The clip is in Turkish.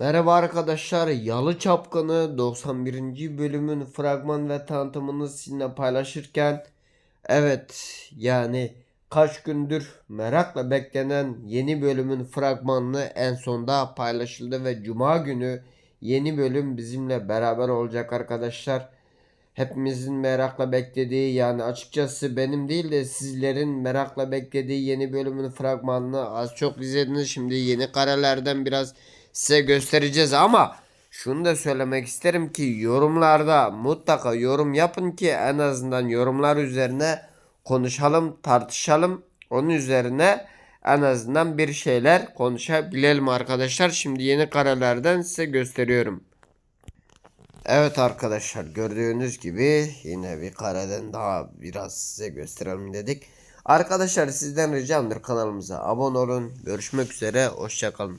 Merhaba arkadaşlar, Yalı Çapkını 91. bölümün fragman ve tanıtımını sizinle paylaşırken evet yani kaç gündür merakla beklenen yeni bölümün fragmanını en sonda paylaşıldı ve cuma günü yeni bölüm bizimle beraber olacak arkadaşlar. Hepimizin merakla beklediği yani açıkçası benim değil de sizlerin merakla beklediği yeni bölümün fragmanını az çok izlediniz. Şimdi yeni karelerden biraz size göstereceğiz ama şunu da söylemek isterim ki yorumlarda mutlaka yorum yapın ki en azından yorumlar üzerine konuşalım, tartışalım. Onun üzerine en azından bir şeyler konuşabilelim arkadaşlar. Şimdi yeni karelerden size gösteriyorum. Evet arkadaşlar gördüğünüz gibi yine bir kareden daha biraz size gösterelim dedik. Arkadaşlar sizden ricamdır kanalımıza abone olun. Görüşmek üzere. Hoşçakalın.